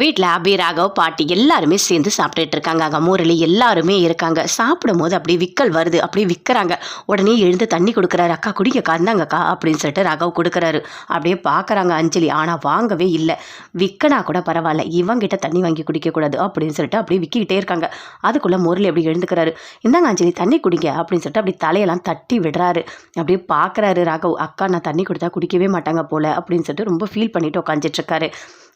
வீட்டில் அபி ராகவ் பாட்டி எல்லாருமே சேர்ந்து சாப்பிட்டுட்டு இருக்காங்க. அங்கே முரளி எல்லாருமே இருக்காங்க. சாப்பிடும் போது அப்படியே விக்கல் வருது. அப்படியே விற்கிறாங்க உடனே எழுந்து தண்ணி கொடுக்குறாரு. அக்கா குடிங்க கந்தாங்கக்கா அப்படின்னு சொல்லிட்டு ராகவ் கொடுக்குறாரு. அப்படியே பார்க்குறாங்க அஞ்சலி. ஆனால் வாங்கவே இல்லை. விற்கனா கூட பரவாயில்ல. இவங்கிட்ட தண்ணி வாங்கி குடிக்கக்கூடாது அப்படின்னு சொல்லிட்டு அப்படியே விற்கிக்கிட்டே இருக்காங்க. அதுக்குள்ளே முரளி அப்படி எழுந்துக்கிறாரு. இந்தாங்க அஞ்சலி தண்ணி குடிங்க அப்படின்னு சொல்லிட்டு அப்படி தலையெல்லாம் தட்டி விடுறாரு. அப்படியே பார்க்குறாரு ராகவ். அக்கா நான் தண்ணி கொடுத்தா குடிக்கவே மாட்டாங்க போல அப்படின்னு சொல்லிட்டு ரொம்ப ஃபீல் பண்ணிட்டு உட்காந்துட்டு இருக்காரு.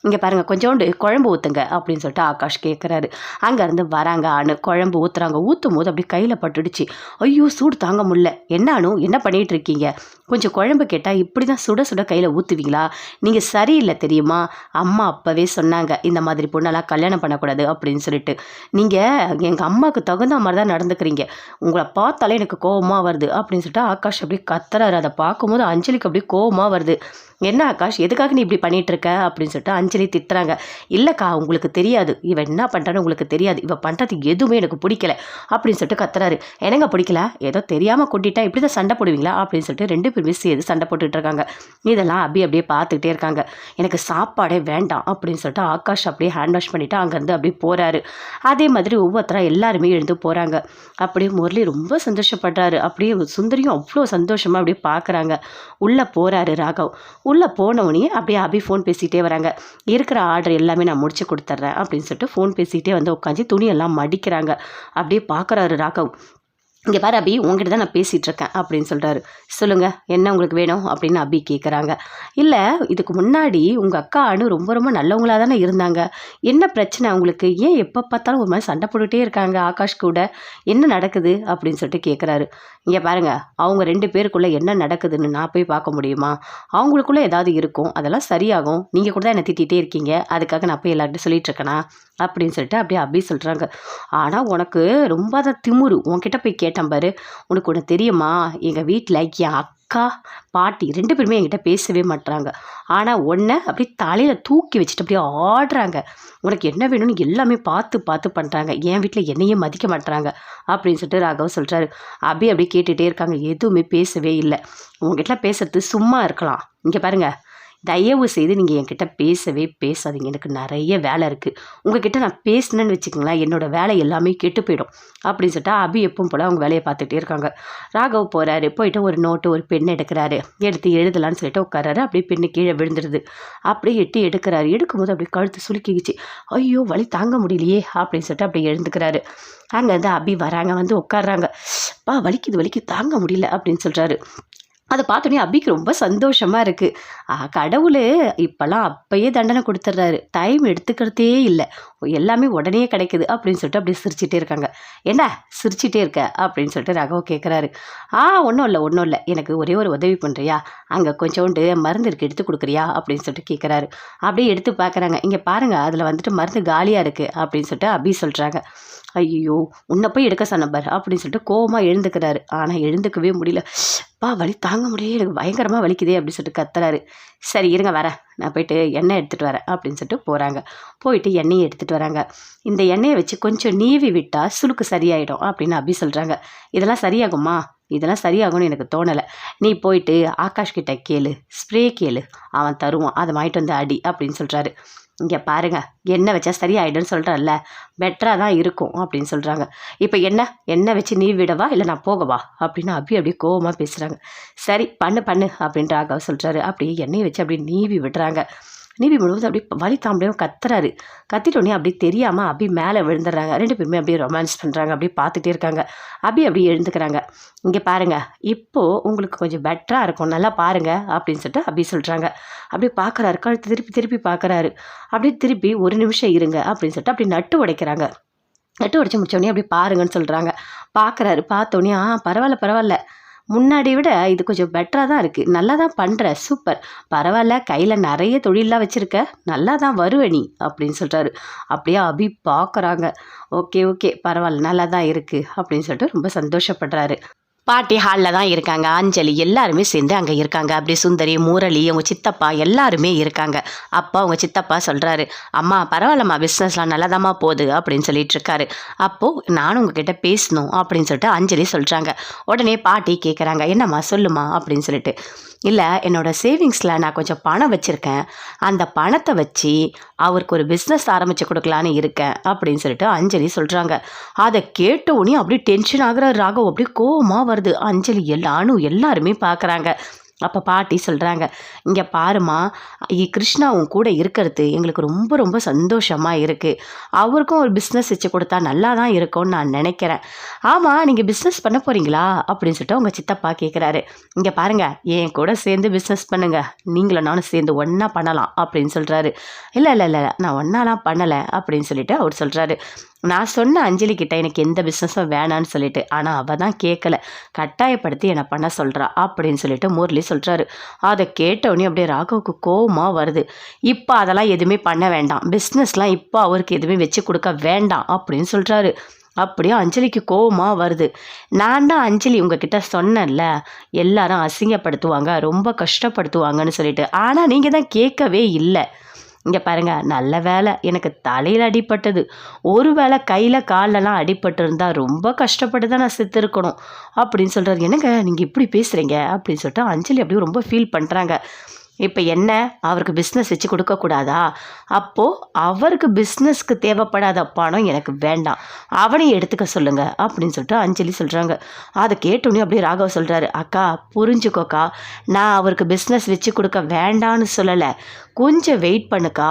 இங்கே பாருங்கள் கொஞ்சோண்டு குழம்பு ஊற்றுங்க அப்படின்னு சொல்லிட்டு ஆகாஷ் கேட்குறாரு அங்கேருந்து வராங்க அணு குழம்பு ஊற்றுறாங்க ஊற்றும் போது அப்படி கையில் பட்டுடுச்சு. ஐயோ சூடு தாங்க முடில என்ன அணு என்ன பண்ணிகிட்டு இருக்கீங்க? கொஞ்சம் குழம்பு கேட்டால் இப்படி தான் சுட சுட கையில் ஊற்றுவீங்களா நீங்கள் சரியில்லை தெரியுமா? அம்மா அப்போவே சொன்னாங்க இந்த மாதிரி பொண்ணெல்லாம் கல்யாணம் பண்ணக்கூடாது அப்படின்னு சொல்லிட்டு. நீங்கள் எங்கள் அம்மாவுக்கு தகுந்த மாதிரி தான் நடந்துக்கிறீங்க. உங்களை பார்த்தாலே எனக்கு கோவமாக வருது அப்படின்னு சொல்லிட்டு ஆகாஷ் அப்படியே கத்துறாரு. அதை பார்க்கும்போது அஞ்சலிக்கு அப்படியே கோவமாக வருது. என்ன ஆகாஷ் எதுக்காக நீ இப்படி பண்ணிகிட்ருக்க அப்படின்னு சொல்லிட்டு அஞ்சலி திட்டுறாங்க. இல்லைக்கா உங்களுக்கு தெரியாது. இவன் என்ன பண்ணுறான்னு உங்களுக்கு தெரியாது. இவன் பண்ணுறது எதுவுமே எனக்கு பிடிக்கல. அப்படின்னு சொல்லிட்டு கத்துறாரு. என்னங்க பிடிக்கல? ஏதோ தெரியாமல் கொட்டிட்டா இப்படி தான் சண்டை போடுவீங்களா? அப்படின்னு சொல்லிட்டு ரெண்டு பேருமே சேர்ந்து சண்டை போட்டுட்டு இருக்காங்க. இதெல்லாம் அப்படி அப்படியே பார்த்துக்கிட்டே இருக்காங்க. எனக்கு சாப்பாடே வேண்டாம். அப்படின்னு சொல்லிட்டு ஆகாஷ் அப்படியே ஹேண்ட் வாஷ் பண்ணிவிட்டு அங்கேருந்து அப்படியே போகிறாரு அதே மாதிரி ஒவ்வொருத்தராக எல்லாருமே எழுந்து போகிறாங்க அப்படியே முரளி ரொம்ப சந்தோஷப்படுறாரு. அப்படியே சுந்தரியும் அவ்வளோ சந்தோஷமாக அப்படியே பார்க்குறாங்க. உள்ளே போகிறாரு ராகவ். உள்ளே போனவொடனே அப்படியே அபி ஃபோன் பேசிகிட்டே வராங்க. இருக்கிற ஆர்டர் எல்லாமே நான் முடிச்சு கொடுத்துட்றேன் அப்படின்னு சொல்லிட்டு ஃபோன் பேசிகிட்டே வந்து உட்காந்து துணியெல்லாம் மடிக்கிறாங்க. அப்படியே பார்க்குறாரு ராகவ். இங்கே பாரு அபி உங்ககிட்ட தான் நான் பேசிகிட்டு இருக்கேன் அப்படின்னு சொல்கிறாரு சொல்லுங்கள் என்ன உங்களுக்கு வேணும் அப்படின்னு அபி கேட்குறாங்க இல்லை இதுக்கு முன்னாடி உங்கள் அக்கா அணு ரொம்ப ரொம்ப நல்லவங்களாக தானே இருந்தாங்க. என்ன பிரச்சனை அவங்களுக்கு ஏன் எப்போ பார்த்தாலும் ஒரு மாதிரி சண்டை போட்டுகிட்டே இருக்காங்க ஆகாஷ் கூட? என்ன நடக்குது? அப்படின்னு சொல்லிட்டு கேட்குறாரு இங்கே பாருங்கள் அவங்க ரெண்டு பேருக்குள்ளே என்ன நடக்குதுன்னு நான் போய் பார்க்க முடியுமா? அவங்களுக்குள்ளே ஏதாவது இருக்கும். அதெல்லாம் சரியாகும். நீங்கள் கூட தான் என்னை திட்டிகிட்டே இருக்கீங்க. அதுக்காக நான் போய் எல்லார்கிட்ட சொல்லிட்டு இருக்கேனா? அப்படின்னு சொல்லிட்டு அப்படியே அபி சொல்கிறாங்க ஆனால் உனக்கு ரொம்ப தான் திமுரு. உன்கிட்ட போய் கேட்டேன் பாரு உனக்கு ஒன்று தெரியுமா? எங்கள் வீட்டில் என் அக்கா பாட்டி ரெண்டு பேருமே என்கிட்ட பேசவே மாட்டுறாங்க ஆனால் ஒன்றை அப்படியே தலையில் தூக்கி வச்சுட்டு அப்படியே ஆடுறாங்க. உனக்கு என்ன வேணும்னு எல்லாமே பார்த்து பார்த்து பண்ணுறாங்க என் வீட்டில் என்னையே மதிக்க மாட்டுறாங்க அப்படின்னு சொல்லிட்டு ராகவ் சொல்கிறாரு அபி அப்படியே கேட்டுகிட்டே இருக்காங்க. எதுவுமே பேசவே இல்லை. உங்ககிட்ட பேசுறது சும்மா இருக்கலாம். இங்கே பாருங்கள் தயவு செய்து நீங்கள் என்கிட்ட பேசவே பேசாதீங்க. எனக்கு நிறைய வேலை இருக்குது உங்ககிட்ட நான் பேசினேன்னு வச்சுக்கோங்களேன் என்னோடய வேலை எல்லாமே கெட்டு போயிடும். அப்படின்னு சொல்லிட்டு அபி எப்பவும் போல் அவங்க வேலையை பார்த்துட்டே இருக்காங்க. ராகவ் போகிறாரு போயிட்டு ஒரு நோட்டு ஒரு பெண் எடுக்கிறாரு. எடுத்து எழுதலான்னு சொல்லிட்டு உட்காராரு அப்படியே பெண்ணு கீழே விழுந்துருது. அப்படியே எட்டி எடுக்கிறாரு. எடுக்கும்போது அப்படியே கழுத்து சுலுக்கிக்கிச்சு ஐயோ வலி தாங்க முடியலையே அப்படின்னு சொல்லிட்டு அப்படியே எழுந்துக்கிறாரு. அங்கேருந்து அபி வராங்க வந்து உட்காடுறாங்க பா வலிக்குது வலிக்கு தாங்க முடியல அப்படின்னு சொல்கிறாரு அதை பார்த்தோன்னே அபிக்கு ரொம்ப சந்தோஷமாக இருக்குது கடவுள் இப்போல்லாம் அப்பயே தண்டனை கொடுத்துட்றாரு டைம் எடுத்துக்கிறதே இல்லை. எல்லாமே உடனே கிடைக்குது அப்படின்னு சொல்லிட்டு அப்படியே சிரிச்சிட்டே இருக்காங்க. என்ன சிரிச்சிட்டே இருக்க? அப்படின்னு சொல்லிட்டு ரகவ் கேட்குறாரு ஆ ஒன்றும் இல்லை ஒன்றும் இல்லை. எனக்கு ஒரே ஒரு உதவி பண்ணுறியா அங்கே கொஞ்சோண்டு மருந்து இருக்குது எடுத்து கொடுக்குறியா? அப்படின்னு சொல்லிட்டு கேட்குறாரு அப்படியே எடுத்து பார்க்குறாங்க இங்கே பாருங்கள் அதில் வந்துட்டு மருந்து காலியாக இருக்குது அப்படின்னு சொல்லிட்டு அபி சொல்கிறாங்க ஐயோ உன்னை போய் எடுக்க சொன்னபார் அப்படின்னு சொல்லிட்டு கோபமாக எழுந்துக்கிறாரு. ஆனால் எழுந்துக்கவே முடியல. பா வலி தாங்க முடியல எனக்கு பயங்கரமாக வலிக்குதே அப்படின்னு சொல்லிட்டு கத்துறாரு. சரி இருங்க வரேன். நான் போயிட்டு எண்ணெய் எடுத்துகிட்டு வரேன் அப்படின்னு சொல்லிட்டு போகிறாங்க போயிட்டு எண்ணெயை எடுத்துகிட்டு வராங்க. இந்த எண்ணெயை வச்சு கொஞ்சம் நீவி விட்டால் சுளுக்கு சரியாயிடும் அப்படின்னு அப்படி சொல்கிறாங்க இதெல்லாம் சரியாகுமா? இதெல்லாம் சரியாகும்னு எனக்கு தோணலை. நீ போயிட்டு ஆகாஷ் கிட்ட கேளு ஸ்ப்ரே கேளு. அவன் தருவான். அதை வாங்கிட்டு வந்து அடி அப்படின்னு சொல்கிறாரு இங்கே பாருங்கள் எண்ணெய் வச்சா சரியாயிடும்னு சொல்கிறல்ல பெட்டராக தான் இருக்கும் அப்படின்னு சொல்கிறாங்க இப்போ என்ன? எண்ணெய் வச்சு நீ விடவா இல்லை நான் போகவா? அப்படின்னு அப்படி அப்படியே கோவமாக பேசுகிறாங்க சரி பண்ணு பண்ணு அப்படின்ற ராகவ் சொல்கிறாரு அப்படியே எண்ணெயை வச்சு அப்படியே நீவி விடுறாங்க. நிபி முழுவதும் அப்படியே வலி தாம்பளையும் கத்துறாரு. கத்திட்டோடனே அப்படியே தெரியாமல் அபி மேலே விழுந்துடுறாங்க. ரெண்டு பேருமே அப்படியே ரொமான்ஸ் பண்ணுறாங்க அப்படியே பார்த்துட்டே இருக்காங்க. அபி அப்படியே எழுந்துக்கிறாங்க. இங்கே பாருங்கள் இப்போது உங்களுக்கு கொஞ்சம் பெட்டராக இருக்கும். நல்லா பாருங்கள் அப்படின்னு சொல்லிட்டு அபி சொல்கிறாங்க அப்படியே பார்க்குறாரு. கழுத்து திருப்பி திருப்பி பார்க்குறாரு. அப்படியே திருப்பி ஒரு நிமிஷம் இருங்க. அப்படின்னு சொல்லிட்டு அப்படி நட்டு உடைக்கிறாங்க. நட்டு உடைச்சி முடிச்சோடனே அப்படி பாருங்கன்னு சொல்கிறாங்க பார்க்குறாரு. பார்த்தோன்னே ஆ பரவாயில்ல பரவாயில்ல. முன்னாடி விட இது கொஞ்சம் பெட்டராக தான் இருக்குது நல்லா தான் பண்ணுற சூப்பர் பரவாயில்ல கையில் நிறைய தொழிலெலாம் வச்சுருக்க நல்லா தான் வருவ நீ அப்படின்னு சொல்கிறாரு அப்படியே அபி பார்க்குறாங்க ஓகே ஓகே பரவாயில்ல நல்லா தான் இருக்குது அப்படின்னு சொல்லிட்டு ரொம்ப சந்தோஷப்படுறாரு. பாட்டி ஹாலில் தான் இருக்காங்க. அஞ்சலி எல்லாருமே சேர்ந்து அங்கே இருக்காங்க. அப்படியே சுந்தரி முரளி அவங்க சித்தப்பா எல்லாருமே இருக்காங்க. அப்பா அவங்க சித்தப்பா சொல்கிறாரு அம்மா பரவாயில்லம்மா பிஸ்னஸ்லாம் நல்லதாம்மா போகுது அப்படின்னு சொல்லிட்டு இருக்காரு. அப்போது நானும் உங்ககிட்ட பேசணும் அப்படின்னு சொல்லிட்டு அஞ்சலி சொல்கிறாங்க உடனே பாட்டி கேட்குறாங்க என்னம்மா சொல்லுமா அப்படின்னு சொல்லிட்டு. இல்லை என்னோட சேவிங்ஸில் நான் கொஞ்சம் பணம் வச்சுருக்கேன். அந்த பணத்தை வச்சு அவருக்கு ஒரு பிஸ்னஸ் ஆரம்பித்து கொடுக்கலான்னு இருக்கேன் அப்படின்னு சொல்லிட்டு அஞ்சலி சொல்கிறாங்க அதை கேட்ட உடனே அப்படியே டென்ஷன் ஆகுற ராகவ். அப்படியே கோவமாக வருது. அஞ்சலி எல்லாரும் எல்லாருமே பார்க்குறாங்க அப்போ பாட்டி சொல்கிறாங்க இங்கே பாருமா இ கிருஷ்ணா உன் கூட இருக்கிறது எங்களுக்கு ரொம்ப ரொம்ப சந்தோஷமாக இருக்குது அவருக்கும் ஒரு பிஸ்னஸ் வச்சு கொடுத்தா நல்லா தான் இருக்கும்னு நான் நினைக்கிறேன். ஆமாம் நீங்கள் பிஸ்னஸ் பண்ண போகிறீங்களா அப்படின்னு சொல்லிட்டு உங்கள் சித்தப்பா கேட்குறாரு இங்கே பாருங்கள் என் கூட சேர்ந்து பிஸ்னஸ் பண்ணுங்கள் நீங்களும் நானும் சேர்ந்து ஒன்றா பண்ணலாம். அப்படின்னு சொல்கிறாரு இல்லை இல்லை இல்லை நான் ஒன்றாலாம் பண்ணலை. அப்படின்னு சொல்லிட்டு அவர் சொல்கிறாரு நான் சொன்ன அஞ்சலி கிட்ட எனக்கு எந்த பிஸ்னஸும் வேணான்னு சொல்லிட்டு ஆனால் அவள் தான் கேட்கல கட்டாயப்படுத்தி என்னை பண்ண சொல்கிறா அப்படின்னு சொல்லிட்டு முரளி சொல்கிறாரு அதை கேட்டவுடனே அப்படியே ராகவுக்கு கோவமாக வருது. இப்போ அதெல்லாம் எதுவுமே பண்ண வேண்டாம். பிஸ்னஸ்லாம் இப்போ அவருக்கு எதுவுமே வச்சு கொடுக்க வேண்டாம் அப்படின்னு சொல்கிறாரு அப்படியே அஞ்சலிக்கு கோவமாக வருது. நான் தான் அஞ்சலி உங்ககிட்ட சொன்னேன்ல எல்லாரும் அசிங்கப்படுத்துவாங்க ரொம்ப கஷ்டப்படுத்துவாங்கன்னு சொல்லிட்டு. ஆனால் நீங்கள் தான் கேட்கவே இல்லை. இங்கே பாருங்க நல்ல வேலை. எனக்கு தலையில் அடிப்பட்டது ஒரு வேளை கையில் கால்லலாம் அடிபட்டிருந்தா ரொம்ப கஷ்டப்பட்டு தான் நான் செத்துருக்கணும். அப்படின்னு சொல்கிறது என்னங்க நீங்கள் இப்படி பேசுகிறீங்க அப்படின்னு சொல்லிட்டு அஞ்சலி அப்படியே ரொம்ப ஃபீல் பண்ணுறாங்க இப்போ என்ன? அவருக்கு பிஸ்னஸ் வச்சு கொடுக்கக்கூடாதா அப்போது அவருக்கு பிஸ்னஸ்க்கு தேவைப்படாத பணம் எனக்கு வேண்டாம். அவனையும் எடுத்துக்க சொல்லுங்கள் அப்படின்னு சொல்லிட்டு அஞ்சலி சொல்கிறாங்க அதை கேட்டோன்னே அப்படியே ராகவ் சொல்கிறாரு அக்கா புரிஞ்சுக்கோக்கா. நான் அவருக்கு பிஸ்னஸ் வச்சு கொடுக்க வேண்டான்னு சொல்லலை. கொஞ்சம் வெயிட் பண்ணுக்கா.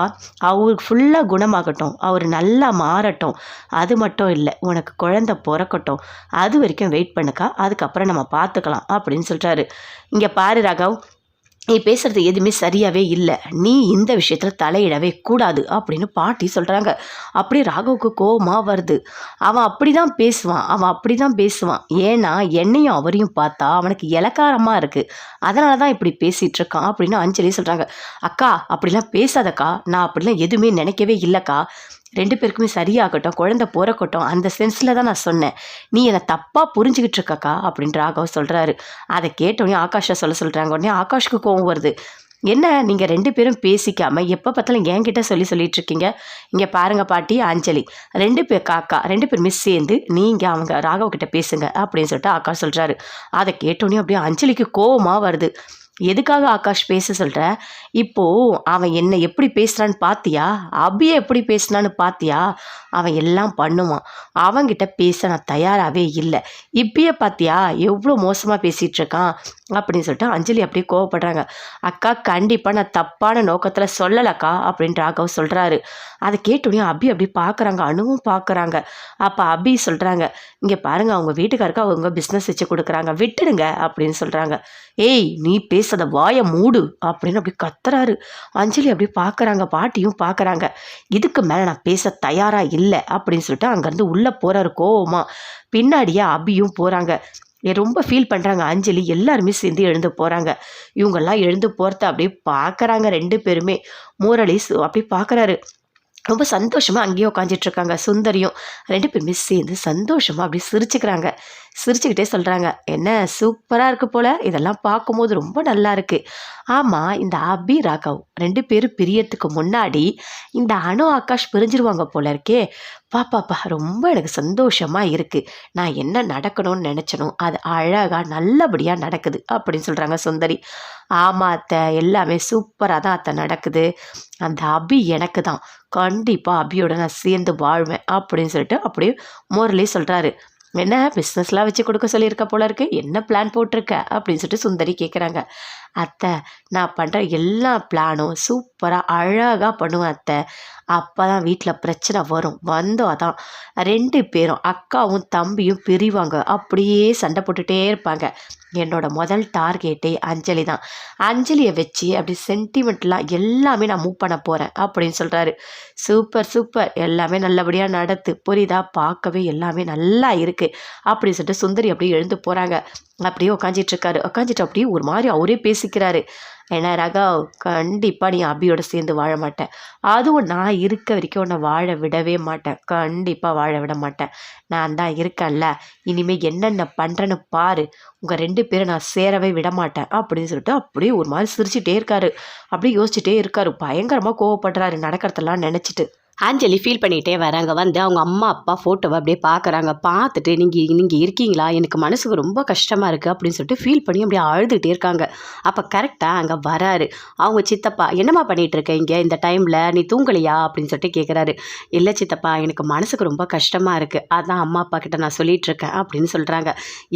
அவருக்கு ஃபுல்லாக குணமாகட்டும். அவர் நல்லா மாறட்டும். அது மட்டும் இல்லை உனக்கு குழந்த பிறக்கட்டும். அது வரைக்கும் வெயிட் பண்ணுக்கா. அதுக்கப்புறம் நம்ம பார்த்துக்கலாம். அப்படின்னு சொல்கிறாரு இங்கே பாரு ராகவ் நீ பேசுகிறது எதுவுமே சரியாகவே இல்லை. நீ இந்த விஷயத்தில் தலையிடவே கூடாது அப்படின்னு பாட்டி சொல்கிறாங்க அப்படி ராகவுக்கு கோபமாக வருது. அவன் அப்படி தான் பேசுவான். அவன் அப்படி தான் பேசுவான். ஏன்னா என்னையும் அவரையும் பார்த்தா அவனுக்கு இலக்காரமாக இருக்குது அதனால தான் இப்படி பேசிகிட்டு இருக்கான் அப்படின்னு அஞ்சலி சொல்கிறாங்க அக்கா அப்படிலாம் பேசாதக்கா. நான் அப்படிலாம் எதுவுமே நினைக்கவே இல்லைக்கா. ரெண்டு பேருக்குமே சரியாகட்டும் குழந்தை பிறக்கட்டும் அந்த சென்ஸில் தான் நான் சொன்னேன். நீ என்னை தப்பாக புரிஞ்சுக்கிட்டு இருக்கக்கா? அப்படின்னு ராகவ் சொல்கிறாரு அதை கேட்டோடனே ஆகாஷை சொல்ல சொல்கிறாங்க உடனே ஆகாஷ்க்கு கோவம் வருது. என்ன நீங்கள் ரெண்டு பேரும் பேசிக்காமல் எப்போ பார்த்தாலும் என்கிட்ட சொல்லி சொல்லிட்டு இருக்கீங்க? இங்கே பாருங்க பாட்டி அஞ்சலி. ரெண்டு பேர் காக்கா ரெண்டு பேருமே சேர்ந்து நீங்கள் அவங்க ராகவ் கிட்ட பேசுங்க அப்படின்னு சொல்லிட்டு ஆகாஷ் சொல்கிறாரு அதை கேட்டோடனே அப்படியே அஞ்சலிக்கு கோவமாக வருது. எதுக்காக ஆகாஷ் பேச சொல்கிற இப்போது அவன் என்னை எப்படி பேசுகிறான்னு பார்த்தியா அபியை எப்படி பேசுனான்னு பார்த்தியா அவன் எல்லாம் பண்ணுவான். அவங்கிட்ட பேச நான் தயாராகவே இல்லை. இப்பயே பார்த்தியா எவ்வளோ மோசமாக பேசிகிட்ருக்கான் அப்படின்னு சொல்லிட்டு அஞ்சலி அப்படியே கோவப்படுறாங்க. அக்கா கண்டிப்பாக நான் தப்பான நோக்கத்தில் சொல்லலக்கா அப்படின்னு ராகவ் சொல்கிறாரு அதை கேட்டோடனே அபி அப்படி பார்க்குறாங்க அணுவும் பார்க்குறாங்க அப்போ அபி சொல்கிறாங்க இங்கே பாருங்கள் அவங்க வீட்டுக்காருக்கு அவங்க பிஸ்னஸ் வச்சு கொடுக்குறாங்க. விட்டுடுங்க அப்படின்னு சொல்கிறாங்க ஏய் நீ பேசாத வாயை மூடு அப்படின்னு அப்படி கத்துறாரு. அஞ்சலி அப்படி பார்க்குறாங்க பாட்டியும் பார்க்குறாங்க இதுக்கு மேலே நான் பேச தயாராக இல்லை அப்படின்னு சொல்லிட்டு அங்கேருந்து உள்ளே போகிறாரு கோவமாக பின்னாடியே அபியும் போகிறாங்க ரொம்ப ஃபீல் பண்ணுறாங்க அஞ்சலி எல்லாருமே சேர்ந்து எழுந்து போகிறாங்க இவங்கெல்லாம் எழுந்து போகிறத அப்படியே பார்க்குறாங்க ரெண்டு பேருமே. முரளி அப்படி பார்க்குறாரு ரொம்ப சந்தோஷமாக அங்கேயே உட்காந்துட்டு இருக்காங்க. சுந்தரியும் ரெண்டு பேருமே சேர்ந்து சந்தோஷமாக அப்படி சிரிச்சுக்கிறாங்க. சிரிச்சுக்கிட்டே சொல்கிறாங்க என்ன சூப்பராக இருக்குது போல்? இதெல்லாம் பார்க்கும்போது ரொம்ப நல்லா இருக்குது ஆமாம் இந்த அபி ராகவ் ரெண்டு பேரும் பிரியறதுக்கு முன்னாடி இந்த அணு ஆகாஷ் பிரிஞ்சிருவாங்க போல இருக்கே. பாப்பாப்பா ரொம்ப எனக்கு சந்தோஷமாக இருக்குது நான் என்ன நடக்கணும்னு நினச்சனோ அது அழகாக நல்லபடியாக நடக்குது அப்படின்னு சொல்கிறாங்க சுந்தரி. ஆமாம் அத்தை. எல்லாமே சூப்பராக தான் அத்தை நடக்குது. அந்த அபி எனக்கு தான். கண்டிப்பாக அபியோட நான் சேர்ந்து வாழ்வேன் அப்படின்னு சொல்லிட்டு அப்படியே முரளி சொல்கிறாரு என்ன பிஸ்னஸ்லாம் வச்சு கொடுக்க சொல்லியிருக்க போல இருக்கு? என்ன பிளான் போட்டிருக்க? அப்படின்னு சொல்லிட்டு சுந்தரி கேட்குறாங்க அத்தை நான் பண்ணுற எல்லா பிளானும் சூப்பராக அழகாக பண்ணுவேன் அத்தை. அப்போ தான் வீட்டில் பிரச்சனை வரும். வந்தோம் அதான். ரெண்டு பேரும் அக்காவும் தம்பியும் பிரிவாங்க. அப்படியே சண்டை போட்டுகிட்டே இருப்பாங்க. என்னோட முதல் டார்கெட்டே அஞ்சலி தான். அஞ்சலியை வச்சு அப்படி சென்டிமெண்ட்லாம் எல்லாமே நான் மூவ் பண்ண போகிறேன் அப்படின்னு சொல்கிறாரு சூப்பர் சூப்பர் எல்லாமே நல்லபடியாக நடத்து புரியுதா? பார்க்கவே எல்லாமே நல்லா இருக்குது அப்படின்னு சொல்லிட்டு சுந்தரி அப்படியே எழுந்து போகிறாங்க அப்படியே உட்காந்துட்டு இருக்காரு. உட்காந்துட்டு அப்படியே ஒரு மாதிரி அவரே பேசி யோசிக்கிறாரு. ஏன்னா ரகவ் கண்டிப்பாக நீ அபியோட சேர்ந்து வாழ மாட்டேன். அதுவும் நான் இருக்க வரைக்கும் உன்னை வாழ விடவே மாட்டேன். கண்டிப்பாக வாழ விட மாட்டேன். நான் தான் இருக்கேன்ல. இனிமேல் என்னென்ன பண்ணுறேன்னு பாரு. உங்கள் ரெண்டு பேரும் நான் சேரவே விட மாட்டேன். அப்படின்னு சொல்லிட்டு அப்படியே ஒரு மாதிரி சிரிச்சிட்டே இருக்காரு. அப்படியே யோசிச்சுட்டே இருக்காரு. பயங்கரமாக கோவப்படுறாரு. நடக்கிறதெல்லாம் நினச்சிட்டு. அஞ்சலி ஃபீல் பண்ணிகிட்டே வராங்க. வந்து அவங்க அம்மா அப்பா ஃபோட்டோவை அப்படியே பார்க்குறாங்க. பார்த்துட்டு நீங்கள் நீங்கள் இருக்கீங்களா? எனக்கு மனசுக்கு ரொம்ப கஷ்டமாக இருக்குது அப்படின்னு சொல்லிட்டு ஃபீல் பண்ணி அப்படியே அழுதுகிட்டே இருக்காங்க. அப்போ கரெக்டாக அங்கே வராரு. அவங்க சித்தப்பா என்னம்மா பண்ணிகிட்டு இருக்க இங்கே? இந்த டைமில் நீ தூங்கலையா? அப்படின்னு சொல்லிட்டு கேட்குறாரு இல்லை சித்தப்பா எனக்கு மனசுக்கு ரொம்ப கஷ்டமாக இருக்குது அதான் அம்மா அப்பா கிட்ட நான் சொல்லிகிட்ருக்கேன் இருக்கேன் அப்படின்னு சொல்கிறாங்க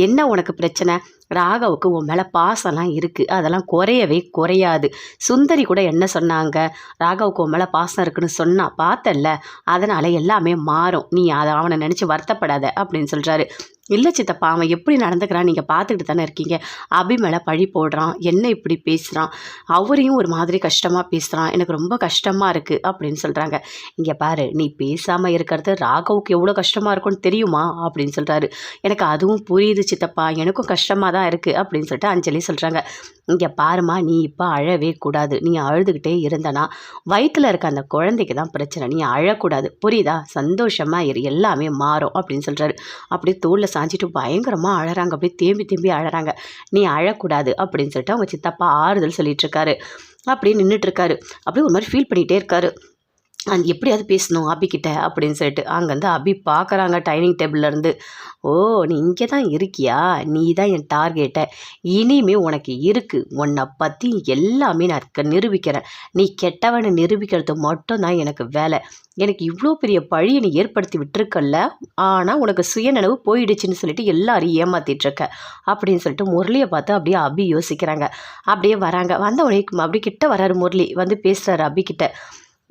என்ன உனக்கு பிரச்சனை? ராகவுக்கு உன் மேலே பாசம்லாம் இருக்குது அதெல்லாம் குறையவே குறையாது. சுந்தரி கூட என்ன சொன்னாங்க? ராகவுக்கு உன் மேலே பாசம் இருக்குன்னு சொன்னா பார்த்தல்ல. அதனால் எல்லாமே மாறும். நீ அதை அவனை நினச்சி வருத்தப்படாத அப்படின்னு சொல்கிறாரு இல்லை சித்தப்பா அவன் எப்படி நடந்துக்கிறான் நீங்கள் பார்த்துக்கிட்டு தானே இருக்கீங்க. அபி மேலே பழி போடுறான் என்ன இப்படி பேசுகிறான் அவரையும் ஒரு மாதிரி கஷ்டமாக பேசுகிறான் எனக்கு ரொம்ப கஷ்டமாக இருக்குது அப்படின்னு சொல்கிறாங்க இங்கே பாரு நீ பேசாமல் இருக்கிறது ராகவுக்கு எவ்வளோ கஷ்டமாக இருக்கும்னு தெரியுமா? அப்படின்னு சொல்கிறாரு எனக்கு அதுவும் புரியுது சித்தப்பா எனக்கும் கஷ்டமாக தான் இருக்குது அப்படின்னு சொல்லிட்டு அஞ்சலி சொல்கிறாங்க இங்கே பாருமா நீ இப்போ அழவே கூடாது. நீ அழுதுகிட்டே இருந்தனா வயிற்றில் இருக்க அந்த குழந்தைக்கு தான் பிரச்சனை. நீ அழக்கூடாது. புரியுதா? சந்தோஷமாக இரு. எல்லாமே மாறும் அப்படின்னு சொல்கிறாரு அப்படியே தோளில் சாஞ்சிட்டு பயங்கரமாக அழகிறாங்க அப்படியே தேம்பி தேம்பி அழறாங்க. நீ அழக்கூடாது அப்படின்னு சொல்லிட்டு அவங்க சித்தப்பா ஆறுதல் சொல்லிட்டு இருக்காரு. அப்படியே நின்றுட்டு இருக்காரு. அப்படியே ஒரு மாதிரி ஃபீல் பண்ணிகிட்டே இருக்காரு. அது எப்படியாவது பேசணும் அபிக்கிட்ட அப்படின்னு சொல்லிட்டு. அங்கேருந்து அபி பார்க்குறாங்க டைனிங் டேபிள்லேருந்து ஓ நீ இங்கே தான் இருக்கியா? நீ தான் என் டார்கெட்டை இனிமே உனக்கு இருக்குது உன்னை பற்றி எல்லாமே நான் க- நிரூபிக்கிறேன். நீ கெட்டவனை நிரூபிக்கிறது மட்டும்தான் எனக்கு வேலை. எனக்கு இவ்வளோ பெரிய பழியை நீ ஏற்படுத்தி விட்டுருக்கல்ல. ஆனால் உனக்கு சுயநினைவு போயிடுச்சுன்னு சொல்லிட்டு எல்லாரையும் ஏமாற்றிட்டுருக்க அப்படின்னு சொல்லிட்டு முரளியை பார்த்து அப்படியே அபி யோசிக்கிறாங்க. அப்படியே வராங்க. வந்த உடனே அப்படி கிட்ட வராரு முரளி. வந்து பேசுகிறாரு அபிக்கிட்ட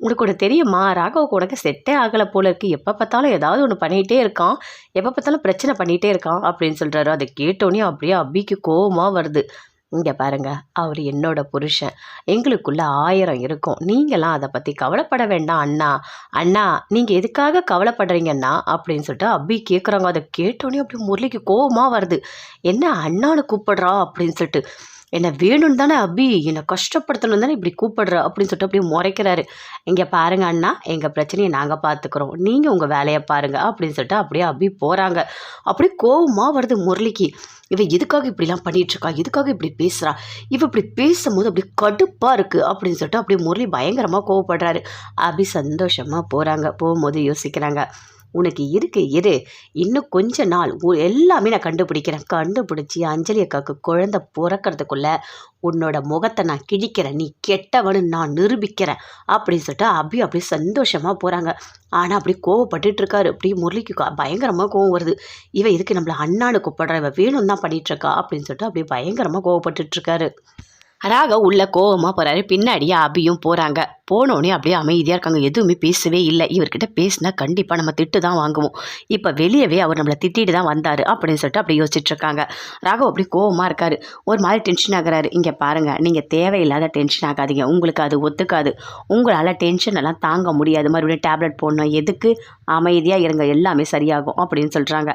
உங்களுக்கு கூட ஒன்று தெரியுமா? ராகவுக்கு உனக்கு செட்டே ஆகலை போல இருக்கு. எப்போ பார்த்தாலும் ஏதாவது ஒன்று பண்ணிகிட்டே இருக்கான். எப்போ பார்த்தாலும் பிரச்சனை பண்ணிகிட்டே இருக்கான் அப்படின்னு சொல்கிறாரு அதை கேட்டோன்னே அப்படியே அபிக்கு கோபமாக வருது. இங்கே பாருங்க அவர் என்னோட புருஷன். எங்களுக்குள்ள ஆயிரம் இருக்கும். நீங்களாம் அதை பற்றி கவலைப்பட வேண்டாம் அண்ணா. அண்ணா நீங்கள் எதுக்காக கவலைப்படுறீங்கன்னா அப்படின்னு சொல்லிட்டு அபி கேட்குறாங்க அதை கேட்டோன்னே அப்படியே முரளிக்கு கோபமாக வருது. என்ன அண்ணான்னு கூப்பிடுறா அப்படின்னு சொல்லிட்டு என்னை வேணும்னு தானே அபி? என்னை கஷ்டப்படுத்தணும் தானே இப்படி கூப்பிடுற? அப்படின்னு சொல்லிட்டு அப்படியே முறைக்கிறாரு. இங்கே பாருங்க அண்ணா எங்கள் பிரச்சனையை நாங்கள் பார்த்துக்குறோம் நீங்கள் உங்கள் வேலையை பாருங்க அப்படின்னு சொல்லிட்டு அப்படியே அபி போகிறாங்க அப்படியே கோவமாக வருது முரளிக்கு. இவ எதுக்காக இப்படிலாம் பண்ணிகிட்ருக்கா எதுக்காக இப்படி பேசுகிறா இவ இப்படி பேசும்போது அப்படி கடுப்பாக இருக்குது அப்படின்னு சொல்லிட்டு அப்படியே முரளி பயங்கரமாக கோவப்படுறாரு. அபி சந்தோஷமாக போகிறாங்க போகும்போது யோசிக்கிறாங்க. உனக்கு இருக்கு இரு. இன்னும் கொஞ்ச நாள் உ- எல்லாமே நான் கண்டுபிடிக்கிறேன். கண்டுபிடிச்சி அஞ்சலி அக்காவுக்கு குழந்தை பிறக்கறதுக்குள்ள உன்னோட முகத்தை நான் கிழிக்கிறேன். நீ கெட்டவனு நான் நிரூபிக்கிறேன். அப்படின்னு சொல்லிட்டு அபி அப்படியே சந்தோஷமாக போகிறாங்க ஆனால் அப்படி கோவப்பட்டுட்டு இருக்காரு. அப்படியே முரளிக்கு பயங்கரமாக கோவம் வருது. இவன் இதுக்கு நம்மளை அண்ணானு கூப்பிடுற? இவ வேணும் தான் பண்ணிகிட்ருக்கா இருக்கா? அப்படின்னு சொல்லிட்டு அப்படியே பயங்கரமாக கோவப்பட்டுட்ருக்காரு ராக உள்ள கோவமாக போகிறாரு பின்னாடியே அபியும் போகிறாங்க போனோடனே அப்படியே அமைதியாக இருக்காங்க. எதுவுமே பேசவே இல்லை. இவர்கிட்ட பேசினா கண்டிப்பாக நம்ம திட்டு தான் வாங்குவோம். இப்போ வெளியவே அவர் நம்மளை திட்டிட்டு தான் வந்தார் அப்படின்னு சொல்லிட்டு அப்படியே யோசிச்சுட்ருக்காங்க ராகவ் அப்படி கோவமாக இருக்கார். ஒரு மாதிரி டென்ஷன் ஆகுறாரு. இங்கே பாருங்கள் நீங்கள் தேவையில்லாத டென்ஷன் ஆகாதீங்க. உங்களுக்கு அது ஒத்துக்காது. உங்களால் டென்ஷன் எல்லாம் தாங்க முடியாது. மறுபடியும் டேப்லெட் போடணும். எதுக்கு? அமைதியாக இருங்க. எல்லாமே சரியாகும் அப்படின்னு சொல்கிறாங்க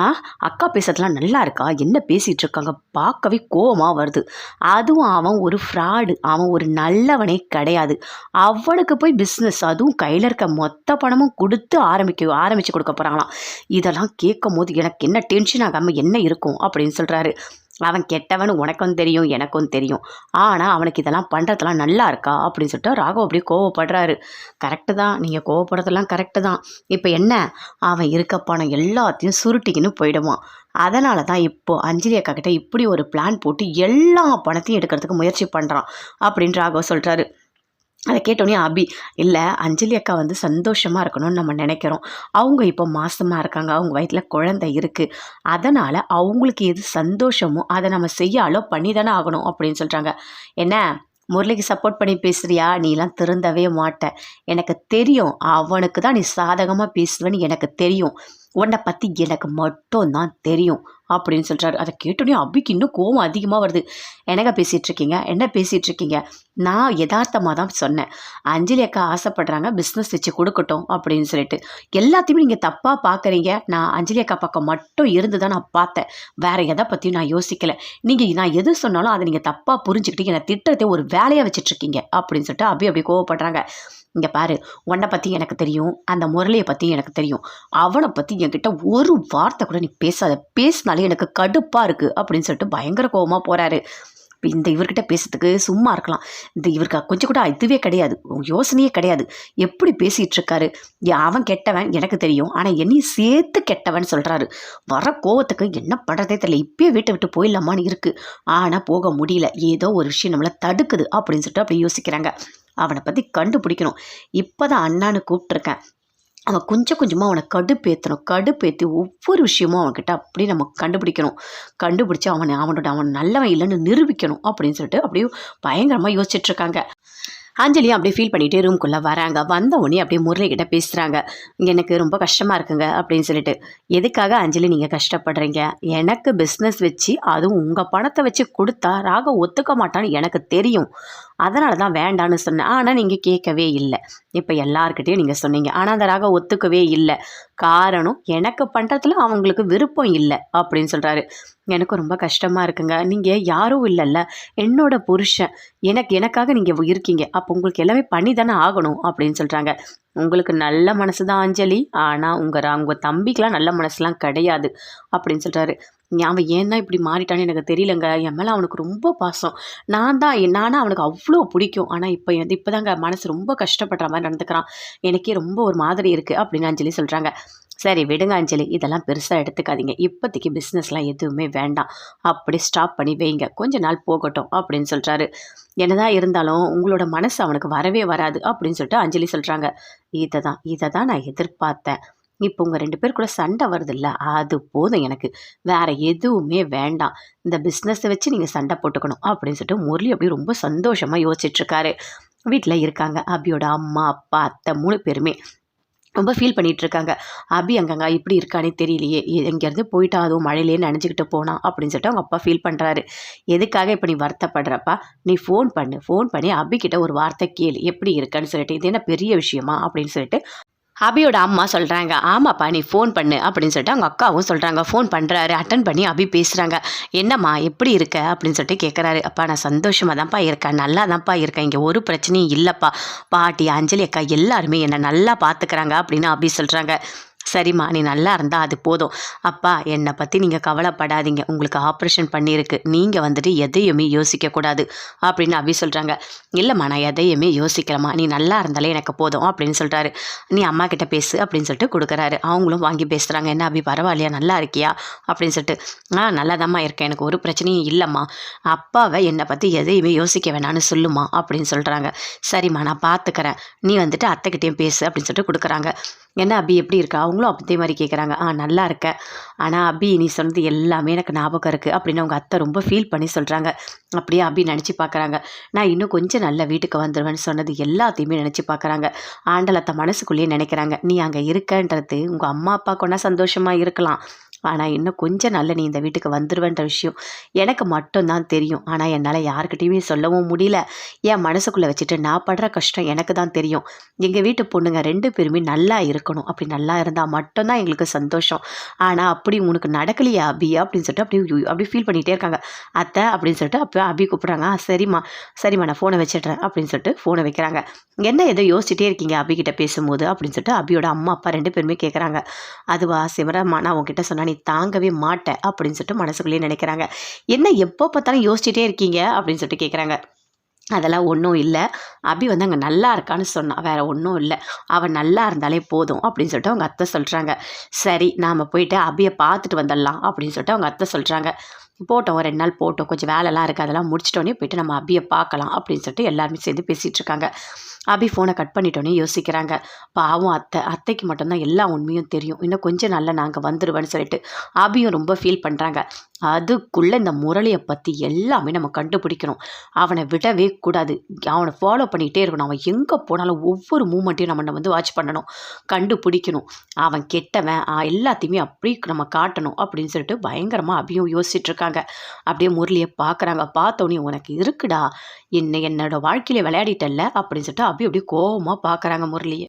ஆ? அக்கா பேசுறதுலாம் நல்லா இருக்கா? என்ன பேசிகிட்டு இருக்காங்க? பார்க்கவே கோவமாக வருது. அதுவும் அவன் ஒரு ஃப்ராடு அவன் ஒரு நல்லவனே கிடையாது. அவனுக்கு போய் பிஸ்னஸ் அதுவும் கையில் இருக்க மொத்த பணமும் கொடுத்து ஆரம்பிக்க ஆரம்பித்து கொடுக்க போகிறாங்களாம் இதெல்லாம் கேட்கும் போது எனக்கு என்ன டென்ஷன் ஆகாமல் என்ன இருக்கும் அப்படின்னு சொல்கிறாரு அவன் கெட்டவன் உனக்கும் தெரியும் எனக்கும் தெரியும். ஆனால் அவனுக்கு இதெல்லாம் பண்ணுறதெல்லாம் நல்லா இருக்கா? அப்படின்னு சொல்லிட்டு ராகவ் அப்படியே கோவப்படுறாரு. கரெக்டு தான். நீங்கள் கோவப்படுறதெல்லாம் கரெக்டு தான். இப்போ என்ன? அவன் இருக்க பணம் எல்லாத்தையும் சுருட்டிக்கின்னு போயிடுவான். அதனால தான் இப்போது அஞ்சலி அக்கா கிட்ட இப்படி ஒரு பிளான் போட்டு எல்லா பணத்தையும் எடுக்கிறதுக்கு முயற்சி பண்ணுறான் அப்படின்னு ராகவ் சொல்கிறாரு அதை கேட்டோன்னே அபி இல்லை அஞ்சலி அக்கா வந்து சந்தோஷமாக இருக்கணும்னு நம்ம நினைக்கிறோம். அவங்க இப்போ மாசமாக இருக்காங்க. அவங்க வயிற்றில் குழந்தை இருக்குது அதனால் அவங்களுக்கு எது சந்தோஷமோ அதை நம்ம செய்ய அலோ பண்ணி தானே ஆகணும் அப்படின்னு சொல்கிறாங்க என்ன முரளிக்கு சப்போர்ட் பண்ணி பேசுகிறியா நீலாம் திருந்தவே மாட்ட. எனக்கு தெரியும். அவனுக்கு தான் நீ சாதகமாக பேசுவேன்னு எனக்கு தெரியும். உன்னை பற்றி எனக்கு மட்டும்தான் தெரியும். அப்படின்னு சொல்கிறாரு அதை கேட்டோடனே அபிக்கு இன்னும் கோவம் அதிகமாக வருது. என்னங்க பேசிகிட்டு இருக்கீங்க? என்ன பேசிகிட்டு இருக்கீங்க? நான் யதார்த்தமாக தான் சொன்னேன். அஞ்சலி அக்கா ஆசைப்படுறாங்க பிஸ்னஸ் வச்சு கொடுக்கட்டும் அப்படின்னு சொல்லிட்டு. எல்லாத்தையுமே நீங்கள் தப்பாக பார்க்குறீங்க நான் அஞ்சலி அக்கா பக்கம் மட்டும் இருந்து தான் நான் பார்த்தேன். வேறு எதை பற்றியும் நான் யோசிக்கலை. நீங்கள் நான் எது சொன்னாலும் அதை நீங்கள் தப்பாக புரிஞ்சுக்கிட்டு என்னை திட்டத்தை ஒரு வேலையாக வச்சிட்ருக்கீங்க அப்படின்னு சொல்லிட்டு அப்படி அப்படி கோவப்படுறாங்க. இங்கே பாரு உன்னை பற்றி எனக்கு தெரியும். அந்த முரளியை பற்றி எனக்கு தெரியும். அவனை பற்றி என்கிட்ட ஒரு வார்த்தை கூட நீ பேசாத. பேசினாலே எனக்கு கடுப்பாக இருக்குது அப்படின்னு சொல்லிட்டு பயங்கர கோவமாக போகிறாரு இப்போ இந்த இவர்கிட்ட பேசுறதுக்கு சும்மா இருக்கலாம். இந்த இவருக்கு கொஞ்சம் கூட இதுவே கிடையாது. யோசனையே கிடையாது. எப்படி பேசிகிட்டு இருக்காரு? அவன் கெட்டவன் எனக்கு தெரியும். ஆனால் என்னையும் சேர்த்து கெட்டவன் சொல்கிறாரு வர கோவத்துக்கு என்ன பண்ணுறதே தெரியல. இப்பயே வீட்டை விட்டு போயிடலாமான்னு இருக்குது ஆனால் போக முடியல. ஏதோ ஒரு விஷயம் நம்மளை தடுக்குது அப்படின்னு சொல்லிட்டு அப்படி யோசிக்கிறாங்க. அவனை பற்றி கண்டுபிடிக்கணும். இப்போ தான் அண்ணான்னு கூப்பிட்ருக்கேன் அவன் கொஞ்சம் கொஞ்சமாக அவனை கடுப்பேற்றணும் கடுப்பேற்றி ஒவ்வொரு விஷயமும் அவன்கிட்ட அப்படியே நம்ம கண்டுபிடிக்கணும். கண்டுபிடிச்சி அவனை அவனோட அவன் நல்லவன் இல்லைன்னு நிரூபிக்கணும் அப்படின்னு சொல்லிட்டு அப்படியே பயங்கரமாக யோசிச்சுட்ருக்காங்க அஞ்சலி அப்படியே ஃபீல் பண்ணிகிட்டே ரூம்குள்ளே வராங்க. வந்த உடனே அப்படியே முரளிகிட்ட பேசுகிறாங்க எனக்கு ரொம்ப கஷ்டமாக இருக்குங்க அப்படின்னு சொல்லிட்டு. எதுக்காக அஞ்சலி நீங்கள் கஷ்டப்படுறீங்க? எனக்கு பிஸ்னஸ் வச்சு அதுவும் உங்கள் பணத்தை வச்சு கொடுத்தா ராக ஒத்துக்க மாட்டான்னு எனக்கு தெரியும். அதனால தான் வேண்டான்னு சொன்னேன். ஆனால் நீங்கள் கேட்கவே இல்லை. இப்போ எல்லாருக்கிட்டேயும் நீங்கள் சொன்னீங்க. ஆனால் அந்த ராக ஒத்துக்கவே இல்லை. காரணம் எனக்கு பண்ணுறதுல அவங்களுக்கு விருப்பம் இல்லை அப்படின்னு சொல்கிறாரு எனக்கு ரொம்ப கஷ்டமாக இருக்குங்க. நீங்கள் யாரும் இல்லைல்ல. என்னோட புருஷன். எனக்கு எனக்காக நீங்கள் இருக்கீங்க. அப்போ உங்களுக்கு எல்லாமே பண்ணி தானே ஆகணும் அப்படின்னு சொல்கிறாங்க உங்களுக்கு நல்ல மனசு தான் அஞ்சலி ஆனால் உங்கள் உங்கள் தம்பிக்கெலாம் நல்ல மனசுலாம் கிடையாது அப்படின்னு சொல்கிறாரு அவன் ஏன் தான் இப்படி மாறிட்டான்னு எனக்கு தெரியலங்க. என் மேலே அவனுக்கு ரொம்ப பாசம். நான் தான் நானும் அவனுக்கு அவ்வளோ பிடிக்கும். ஆனால் இப்போ வந்து இப்போ தாங்க மனசு ரொம்ப கஷ்டப்படுற மாதிரி நடந்துக்கிறான். எனக்கே ரொம்ப ஒரு மாதிரி இருக்குது அப்படின்னு அஞ்சலி சொல்கிறாங்க சரி விடுங்க அஞ்சலி. இதெல்லாம் பெருசாக எடுத்துக்காதீங்க. இப்போதைக்கு பிஸ்னஸ்லாம் எதுவுமே வேண்டாம். அப்படி ஸ்டாப் பண்ணி வைங்க. கொஞ்ச நாள் போகட்டும் அப்படின்னு சொல்கிறாரு என்னதான் இருந்தாலும் உங்களோட மனசு அவனுக்கு வரவே வராது அப்படின்னு சொல்லிட்டு அஞ்சலி சொல்கிறாங்க இதை தான் இதை தான் நான் எதிர்பார்த்தேன். இப்போ உங்கள் ரெண்டு பேர் கூட சண்டை வருதுல்ல? அது போதும் எனக்கு. வேறு எதுவுமே வேண்டாம். இந்த பிஸ்னஸை வச்சு நீங்கள் சண்டை போட்டுக்கணும் அப்படின்னு சொல்லிட்டு முரளி அப்படியே ரொம்ப சந்தோஷமாக யோசிச்சுட்ருக்காரு வீட்டில் இருக்காங்க. அபியோட அம்மா அப்பா அத்தை மூணு பேருமே. ரொம்ப ஃபீல் பண்ணிகிட்ருக்காங்க அபி அங்கங்க இப்படி இருக்கானே தெரியலையே. எங்கேருந்து போயிட்டா அதுவும் மழையிலே நனைஞ்சிக்கிட்டு போனான் அப்படின்னு சொல்லிட்டு அவங்க அப்பா ஃபீல் பண்ணுறாரு எதுக்காக இப்போ நீ வருத்தப்படுறப்பா? நீ ஃபோன் பண்ணு. ஃபோன் பண்ணி அபிக்கிட்ட ஒரு வார்த்தை கேளு. எப்படி இருக்கான்னு சொல்லிட்டு இது என்ன பெரிய விஷயமா? அப்படின்னு சொல்லிட்டு அபியோட அம்மா சொல்கிறாங்க ஆமாப்பா நீ ஃபோன் பண்ணு அப்படின்னு சொல்லிட்டு அவங்க அக்காவும் சொல்கிறாங்க ஃபோன் பண்ணுறாரு அட்டன் பண்ணி அபி பேசுகிறாங்க என்னம்மா எப்படி இருக்க? அப்படின்னு சொல்லிட்டு கேட்குறாரு அப்பா நான் சந்தோஷமாக தான்ப்பா இருக்கேன் நல்லா தான்ப்பா இருக்கேன் இங்கே ஒரு பிரச்சனையும் இல்லைப்பா. பாட்டி அஞ்சலி அக்கா எல்லாருமே என்னை நல்லா பார்த்துக்கிறாங்க அப்படின்னு அபி சொல்கிறாங்க சரிம்மா நீ நல்லா இருந்தால் அது போதும். அப்பா என்னை பற்றி நீங்கள் கவலைப்படாதீங்க. உங்களுக்கு ஆப்ரேஷன் பண்ணியிருக்கு. நீங்கள் வந்துட்டு எதையுமே யோசிக்கக்கூடாது அப்படின்னு அபி சொல்கிறாங்க இல்லைம்மா நான் எதையுமே யோசிக்கலம்மா. நீ நல்லா இருந்தாலே எனக்கு போதும் அப்படின்னு சொல்கிறாரு நீ அம்மா கிட்ட பேசு அப்படின்னு சொல்லிட்டு கொடுக்குறாரு. அவங்களும் வாங்கி பேசுகிறாங்க என்ன அபி பரவாயில்லையா? நல்லா இருக்கியா? அப்படின்னு சொல்லிட்டு ஆ நல்லாதாம்மா இருக்கேன். எனக்கு ஒரு பிரச்சனையும் இல்லைம்மா. அப்பாவை என்னை பற்றி எதையுமே யோசிக்க வேணான்னு சொல்லுமா அப்படின்னு சொல்கிறாங்க சரிம்மா நான் பார்த்துக்கிறேன் நீ வந்துட்டு அத்தைக்கிட்டேயும் பேசு அப்படின்னு சொல்லிட்டு கொடுக்குறாங்க. என்ன அபி எப்படி இருக்கா? அவங்களும் அதே மாதிரி கேட்குறாங்க ஆ நல்லா இருக்கேன் ஆனால் அபி நீ சொன்னது எல்லாமே எனக்கு ஞாபகம் இருக்குது அப்படின்னு அவங்க அத்தை ரொம்ப ஃபீல் பண்ணி சொல்கிறாங்க அப்படியே அபி நினச்சி பார்க்குறாங்க நான் இன்னும் கொஞ்சம் நல்ல வீட்டுக்கு வந்துடுவேன்னு சொன்னது எல்லாத்தையுமே நினச்சி பார்க்குறாங்க ஆண்டலத்தை மனசுக்குள்ளேயே நினைக்கிறாங்க. நீ அங்கே இருக்கன்றது உங்கள் அம்மா அப்பா கொண்டா சந்தோஷமாக இருக்கலாம். ஆனால் இன்னும் கொஞ்சம் நல்ல நீ இந்த வீட்டுக்கு வந்துடுவேன்ற விஷயம் எனக்கு மட்டும்தான் தெரியும். ஆனால் என்னால் யாருக்கிட்டையுமே சொல்லவும் முடியல. என் மனசுக்குள்ளே வச்சுட்டு நான் படுற கஷ்டம் எனக்கு தான் தெரியும். எங்கள் வீட்டு பொண்ணுங்க ரெண்டு பேருமே நல்லா இருக்கணும். அப்படி நல்லா இருந்தால் மட்டும்தான் எங்களுக்கு சந்தோஷம். ஆனால் அப்படி உனக்கு நடக்கலையா அபி? அப்படின்னு சொல்லிட்டு அப்படி அப்படி ஃபீல் பண்ணிகிட்டே இருக்காங்க. அத்தை அப்படின்னு சொல்லிட்டு அப்போ அபி கூப்பிட்றாங்க. சரிம்மா. சரிம்மா நான் ஃபோனை வச்சிடுறேன். அப்படின்னு சொல்லிட்டு ஃபோனை வைக்கிறாங்க. என்ன ஏதோ யோசிச்சிட்டே இருக்கீங்க அபிகிட்ட பேசும்போது? அப்படின்னு சொல்லிட்டு அபியோட அம்மா அப்பா ரெண்டு பேருமே கேட்குறாங்க அதுவா சிவராமா நான் உங்ககிட்ட சொன்னா நீ தாங்கவே மாட்டேன் அப்படின்னு சொல்லிட்டு மனசுக்குள்ளேயே நினைக்கிறாங்க. என்ன எப்போ பார்த்தாலும் யோசிச்சுட்டே இருக்கீங்க? அப்படின்னு சொல்லிட்டு கேட்குறாங்க அதெல்லாம் ஒன்றும் இல்லை. அபி வந்து அங்கே நல்லா இருக்கான்னு சொன்னான் வேறு ஒன்றும் இல்லை. அவன் நல்லா இருந்தாலே போதும். அப்படின்னு சொல்லிட்டு அவங்க அத்தை சொல்கிறாங்க சரி நாம் போயிட்டு அபியை பார்த்துட்டு வந்துடலாம். அப்படின்னு சொல்லிட்டு அவங்க அத்தை சொல்கிறாங்க போட்டோம் ரெண்டு நாள் போட்டோம். கொஞ்சம் வேலைலாம் இருக்குது அதெல்லாம் முடிச்சிட்டோன்னே போயிட்டு நம்ம அபியை பார்க்கலாம் அப்படின்னு சொல்லிட்டு எல்லாருமே சேர்ந்து பேசிகிட்டு இருக்காங்க. அபி ஃபோனை கட் பண்ணிட்டோன்னே யோசிக்கிறாங்க. பாவம் அத்தை அத்தைக்கு மட்டும்தான் எல்லா உண்மையும் தெரியும். இன்னும் கொஞ்சம் நாளில் நாங்கள் வந்துடுவேன்னு சொல்லிட்டு அபியும் ரொம்ப ஃபீல் பண்ணுறாங்க அதுக்குள்ளே இந்த முரளியை பற்றி எல்லாமே நம்ம கண்டுபிடிக்கணும். அவனை விடவே கூடாது. அவனை ஃபாலோ பண்ணிகிட்டே இருக்கணும். அவன் எங்கே போனாலும் ஒவ்வொரு மூமெண்ட்டையும் நம்ம வந்து வாட்ச் பண்ணணும். கண்டுபிடிக்கணும். அவன் கெட்டவன். எல்லாத்தையுமே அப்படி நம்ம காட்டணும் அப்படின்னு சொல்லிட்டு பயங்கரமாக அபியும் யோசிச்சுட்ருக்காங்க. அப்படியே முரளியை பார்க்குறாங்க பார்த்தோன்னே உனக்கு இருக்குடா. என்ன என்னோடய வாழ்க்கையில விளையாடிட்டல்ல அப்படின்னு சொல்லிட்டு அப்படியே அப்படியே கோவமாக பார்க்குறாங்க முரளியை.